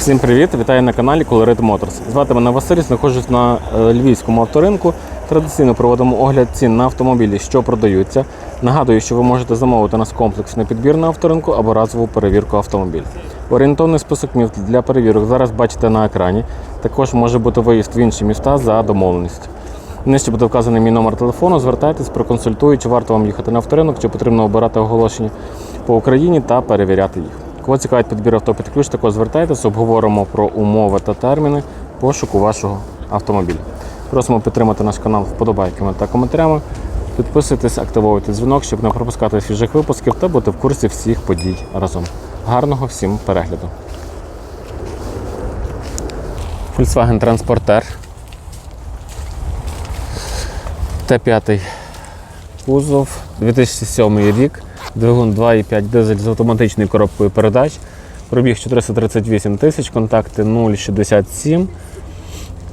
Всім привіт! Вітаю на каналі Colorit Motors. Звати мене Василь, знаходжусь на е, львівському авторинку. Традиційно проводимо огляд цін на автомобілі, що продаються. Нагадую, що ви можете замовити нас комплексний підбір на авторинку або разову перевірку автомобіля. Орієнтовний список міст для перевірок зараз бачите на екрані. Також може бути виїзд в інші міста за домовленістю. Нижче буде вказаний мій номер телефону. Звертайтесь, проконсультую, чи варто вам їхати на авторинок, чи потрібно обирати оголошення по Україні та перевіряти їх. Кого цікавить підбір авто під ключ, також звертайтесь, обговоримо про умови та терміни пошуку вашого автомобіля. Просимо підтримати наш канал вподобайками та коментарями. Підписуйтесь, активуйте дзвінок, щоб не пропускати свіжих випусків та бути в курсі всіх подій разом. Гарного всім перегляду! Volkswagen Transporter Т5 кузов, 2007 рік, двигун 2,5 дизель з автоматичною коробкою передач, пробіг 438 тисяч, контакти 067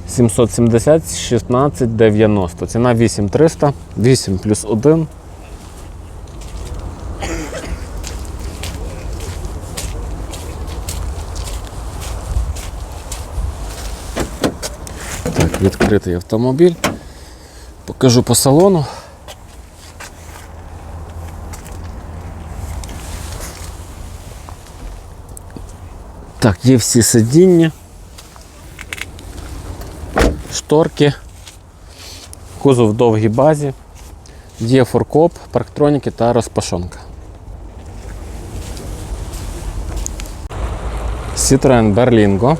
770 16 90. Ціна 8300, 8 плюс 1. Так, відкритий автомобіль. Покажу по салону. Так, є всі сидіння, шторки, кузов в довгій базі, є форкоп, парктроніки та розпашонка. Citroen Berlingo.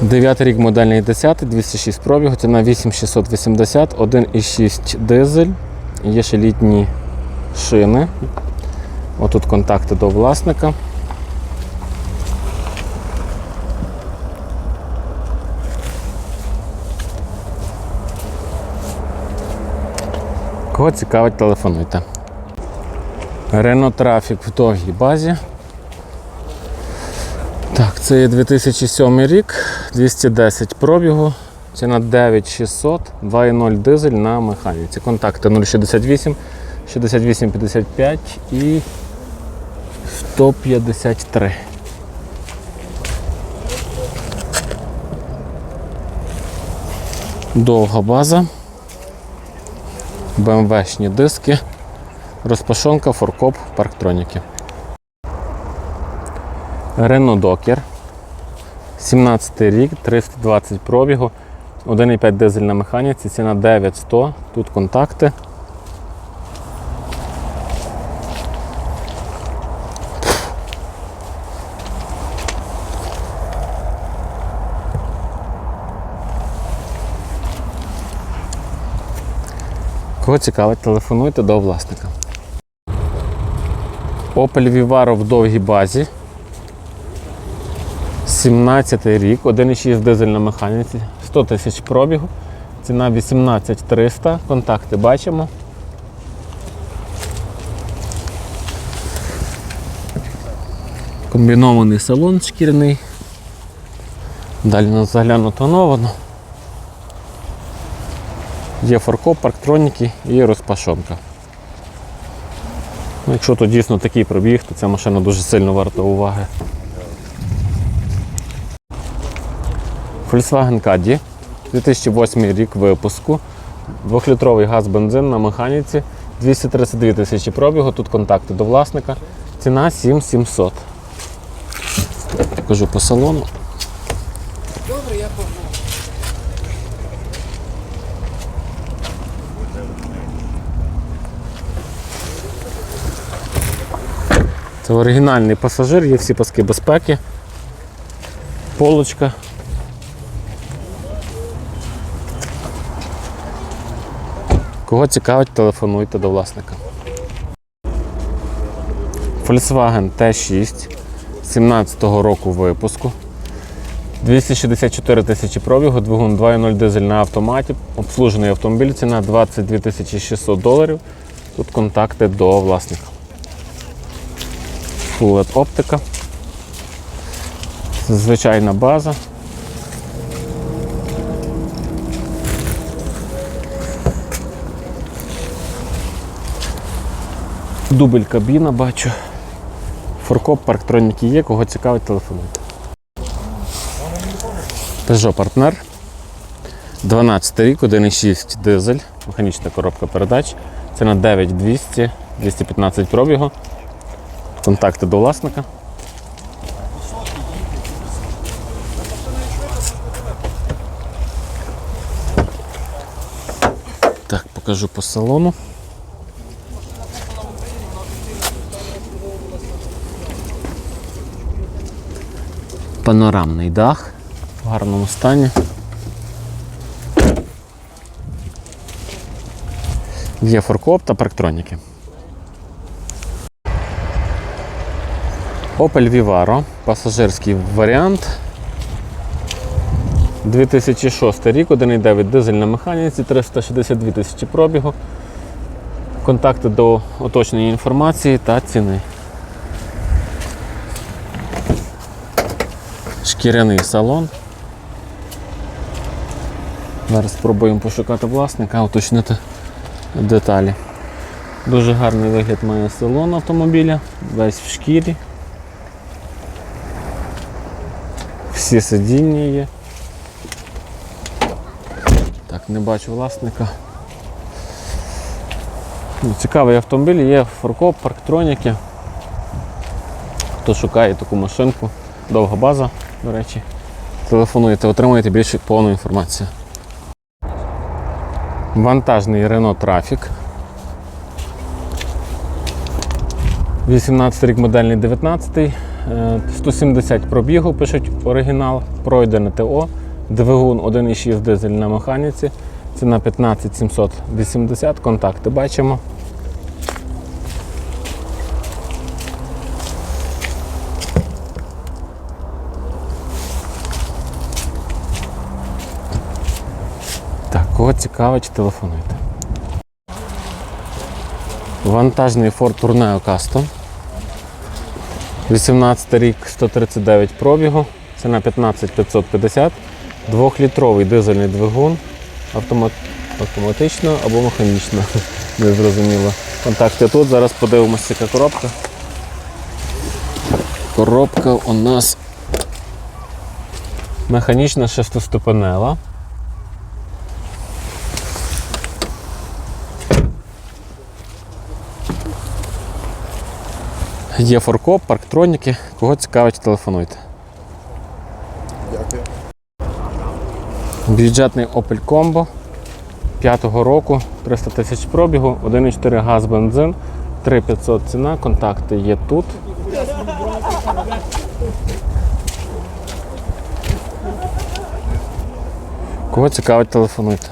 9 рік модельний 10, 206 пробігу, ціна 8680, 1,6 дизель. Є ще літні шини. Отут контакти до власника. Кого цікавить, телефонуйте. Renault Traffic в довгій базі. Так, це є 2007 рік, 210 пробігу, ціна 9600, 2.0 дизель на механіці. Контакти 068, 68 55 і 153. Довга база, БМВшні диски, розпашонка, форкоп, парктроніки. Renault Docker. 17 рік, 320 пробігу, 1,5 дизель на механіці, ціна 9100, тут контакти. Кого цікавить, телефонуйте до власника. Opel Vivaro в довгій базі. 17 рік, 1,6 дизель на механіці, 100 тисяч пробігу, ціна 18300, контакти бачимо. Комбінований салон шкіряний. Далі нас заглянуто тоновано. Є форкоп, парктроніки і розпашонка. Ну, Якщо тут дійсно такий пробіг, то ця машина дуже сильно варта уваги. Volkswagen Caddy, 2008 рік випуску, 2-літровий газ бензин на механіці, 232 тисячі пробігу, тут контакти до власника, ціна 7700. Покажу по салону. Це оригінальний пасажир, є всі паски безпеки, полочка. Кого цікавить, телефонуйте до власника. Volkswagen T6 17-го року випуску. 264 тисячі пробігу, двигун 2.0 дизель на автоматі, обслужений автомобіль, ціна 22 600 доларів. Тут контакти до власника. Full LED оптика. Звичайна база. Дубль кабіна бачу. Форкоп, парктроніки є, кого цікавить, телефонуйте. Peugeot партнер. 12 рік, 1,6 дизель, механічна коробка передач. Це на 9200, 215 пробігу. Контакти до власника. Так, покажу по салону. Панорамний дах в гарному стані. Є форкоп та парктроніки. Opel Vivaro, пасажирський варіант. 2006 рік, 1,9 дизель на механіці, 362 тисячі пробігу. Контакти до уточнення інформації та ціни. Шкіряний салон. Зараз спробуємо пошукати власника, уточнити деталі. Дуже гарний вигляд має салон автомобіля, весь в шкірі. Всі сидіння є. Так, не бачу власника. Ну, Цікавий автомобіль, є форкоп, парктроніки. Хто шукає таку машинку, довга база, до речі. Телефонуєте, отримуєте більш повну інформацію. Вантажний Renault Trafic. 18 рік модельний 19, е, 170 пробігу, пишуть оригінал, пройдене ТО, двигун 1,6 дизель на механіці, ціна 15 780, контакти бачимо. Так, кого цікавить, телефонуйте. Вантажний Ford Tourneo Custom. 18 рік 139 пробігу, ціна 15 550, двохлітровий дизельний двигун, автомат... автоматично або механічно, не зрозуміло. Контакти тут, зараз подивимося, яка коробка. Коробка у нас механічна шестиступенева. Є форкоп, парктроніки. Кого цікавить, телефонуйте. Дякую. Бюджетний Opel Combo 5-го року, 300 тисяч пробігу, 1,4 газ бензин, 3500 ціна, контакти є тут. Кого цікавить, телефонуйте.